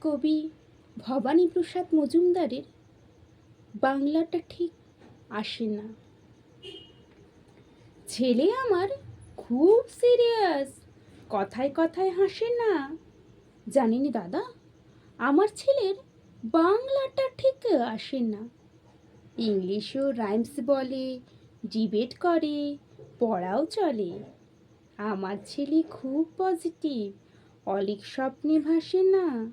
কবি ভবানীপ্রসাদ মজুমদারের বাংলাটা ঠিক আসে না। ছেলে আমার খুব সিরিয়াস কথায় কথায় হাসে না। জানিনি দাদা, আমার ছেলের বাংলাটা ঠিক আসে না। ইংলিশও রাইমস বলে ডিবেট করে, পড়াও চলে। আমার ছেলে খুব পজিটিভ অলিক স্বপ্নে ভাসে না।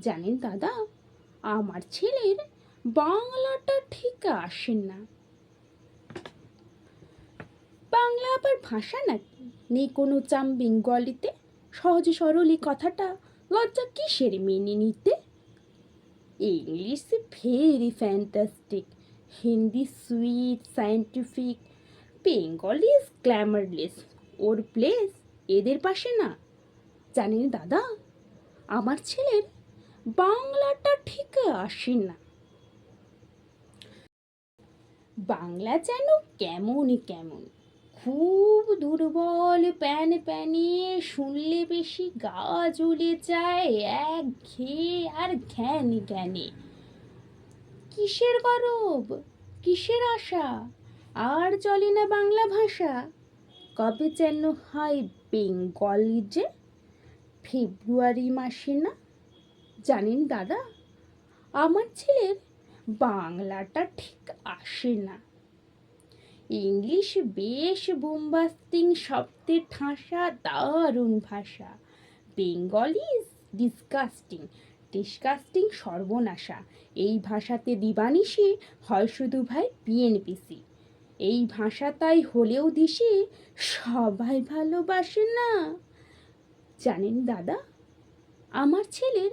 জানেন দাদা, আমার ছেলের বাংলাটা ঠিক আসে না। বাংলা আবার ভাষা নাকি? নেই কোনো চাম বেঙ্গলিতে? সহজে সরল এই কথাটা লজ্জা কিসের মেনে নিতে? English very fantastic Hindi sweet scientific Bengali glamourless ওর প্লেস এদের পাশে না। জানেন দাদা, আমার ছেলের বাংলাটা ঠিক আসে না। বাংলা যেন কেমন কেমন, খুব দুর্বল প্যান প্যানে শুনলে বেশি গা জ্বলে যায় এক ঘেয়ে আর ঘ্যান জ্ঞানে কিসের গরব? কিসের আশা? আর চলে না বাংলা ভাষা? কবে যেন হয় বেঙ্গলি যে, ফেব্রুয়ারি মাসে না জানেন দাদা? আমার ছেলের বাংলাটা ঠিক আসে না। ইংলিশ বেশ বোম্বাস্টিং শব্দে ঠাসা, দারুণ ভাষা। বেঙ্গলি ইজ ডিসকাস্টিং ডিসকাস্টিং সর্বনাশা। এই ভাষাতে দিবানিশি হয় শুধু ভাই বিএনপিসি। এই ভাষা তাই হলেও দিশি সবাই ভালোবাসে না। জানেন দাদা, আমার ছেলের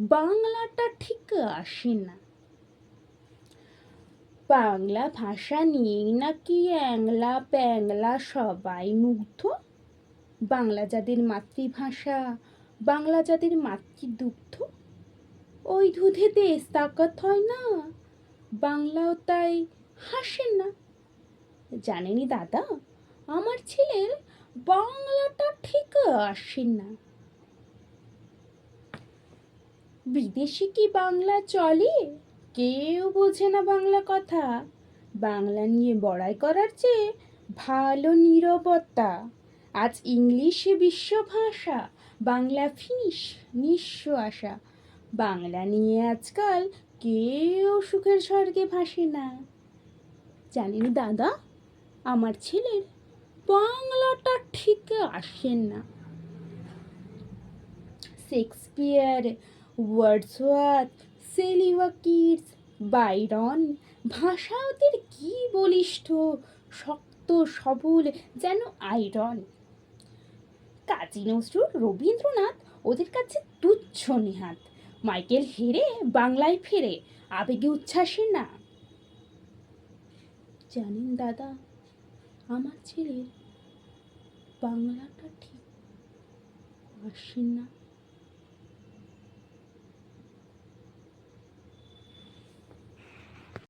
বাংলাটা ঠিক আসে না। বাংলা ভাষা নিয়েই নাকি অ্যাংলা প্যাংলা সবাই মুগ্ধ? বাংলা যাদের মাতৃভাষা, বাংলা যাদের মাতৃদুগ্ধ? ওই দুধে দেশ তাকাত হয় না, বাংলাও তাই হাসে না। জানেনি দাদা, আমার ছেলের বাংলাটা ঠিক আসে না। বিদেশে কি বাংলা চলে? কেউ বোঝে না বাংলা কথা। বাংলা নিয়ে বড়াই করার চেয়ে ভালো নীরবতা। আজ ইংলিশে বিশ্ব ভাষা, বাংলা ফিনিশ নিঃস্ব আশা। বাংলা নিয়ে আজকাল কেউ সুখের স্বর্গে ভাসে না। জানেন দাদা, আমার ছেলের বাংলাটা ঠিক আসে না। শেক্সপিয়ার ওয়ার্ডসওয়ার্থ সেলিওয়াকিটস বাইরন ভাষা ওদের কি বলিষ্ঠ? শক্ত, সবল, যেন আয়রন কাজী নজরুল রবীন্দ্রনাথ ওদের কাছে তুচ্ছ নেহাত। মাইকেল হেরে বাংলায় ফেরে, আবেগে উচ্ছ্বাসে না। জানেন দাদা, আমার ছেলের বাংলাটা ঠিক আসে না।